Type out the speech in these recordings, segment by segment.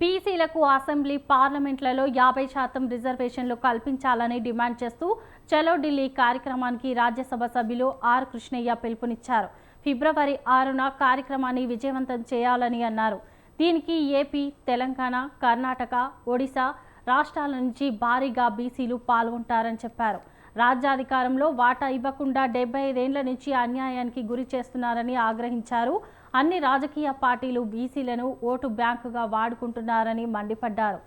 బీసీలకు అసెంబ్లీ పార్లమెంట్లలో యాభై శాతం రిజర్వేషన్లు కల్పించాలని డిమాండ్ చేస్తూ చలో ఢిల్లీ కార్యక్రమానికి రాజ్యసభ సభ్యులు ఆర్ కృష్ణయ్య పిలుపునిచ్చారు. ఫిబ్రవరి ఆరున కార్యక్రమాన్ని విజయవంతం చేయాలని అన్నారు. దీనికి ఏపీ తెలంగాణ కర్ణాటక ఒడిశా రాష్ట్రాల నుంచి భారీగా బీసీలు పాల్గొంటారని చెప్పారు. రాజ్యాధికారంలో వాటా ఇవ్వకుండా డెబ్బై ఐదేండ్ల నుంచి అన్యాయానికి గురి చేస్తున్నారని ఆగ్రహించారు. అన్ని రాజకీయ పార్టీలు బీసీలను ఓటు బ్యాంకుగా వాడుకుంటున్నారని మండిపడ్డారు.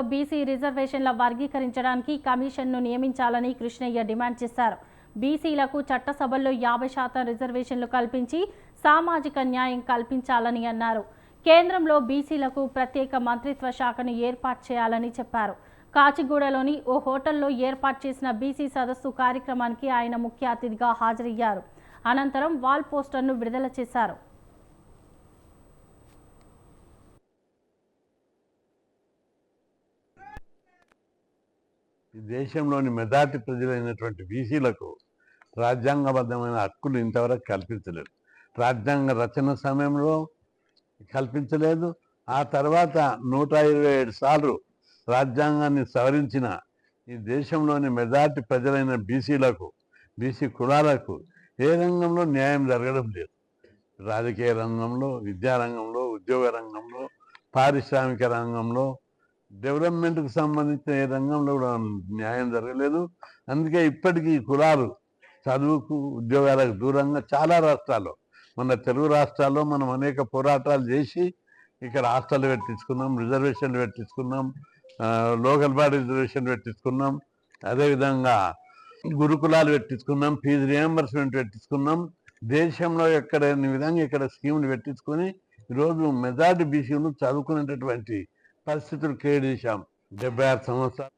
బీసీ రిజర్వేషన్ల వర్గీకరించడానికి కమిషన్ను నియమించాలని కృష్ణయ్య డిమాండ్ చేశారు. బీసీలకు చట్టసభల్లో యాభై శాతం రిజర్వేషన్లు కల్పించి సామాజిక న్యాయం కల్పించాలని అన్నారు. కేంద్రంలో బీసీలకు ప్రత్యేక మంత్రిత్వ శాఖను ఏర్పాటు చేయాలని చెప్పారు. కాచిగూడలోని ఓ హోటల్లో ఏర్పాటు చేసిన బీసీ సదస్సు కార్యక్రమానికి ఆయన ముఖ్య అతిథిగా హాజరయ్యారు. అనంతరం వాల్ పోస్టర్ను విడుదల చేశారు. దేశంలోని మెజార్టీ ప్రజలైనటువంటి బీసీలకు రాజ్యాంగబద్ధమైన హక్కులు ఇంతవరకు కల్పించలేదు. రాజ్యాంగ రచన సమయంలో కల్పించలేదు. ఆ తర్వాత నూట ఇరవై ఏడు సార్లు రాజ్యాంగాన్ని సవరించిన ఈ దేశంలోని మెజార్టీ ప్రజలైన బీసీలకు బీసీ కులాలకు ఏ రంగంలో న్యాయం జరగడం లేదు. రాజకీయ రంగంలో విద్యారంగంలో ఉద్యోగ రంగంలో పారిశ్రామిక రంగంలో డెవలప్మెంట్కి సంబంధించిన ఏ రంగంలో కూడా న్యాయం జరగలేదు. అందుకే ఇప్పటికీ ఈ కులాలు చదువుకు ఉద్యోగాలకు దూరంగా చాలా రాష్ట్రాల్లో మన తెలుగు రాష్ట్రాల్లో మనం అనేక పోరాటాలు చేసి ఇక్కడ హాస్టల్ పెట్టించుకున్నాం రిజర్వేషన్లు పెట్టించుకున్నాం లోకల్ బాడీ రిజర్వేషన్ పెట్టించుకున్నాం అదేవిధంగా గురుకులాలు పెట్టించుకున్నాం ఫీజు రియంబర్స్మెంట్ పెట్టించుకున్నాం. దేశంలో ఎక్కడ విధంగా ఇక్కడ స్కీములు పెట్టించుకొని ఈరోజు మెజార్టీ బీసీలు చదువుకునేటటువంటి పరిస్థితులు క్రియేట్ చేశాం. డెబ్బై ఆరు సంవత్సరాలు.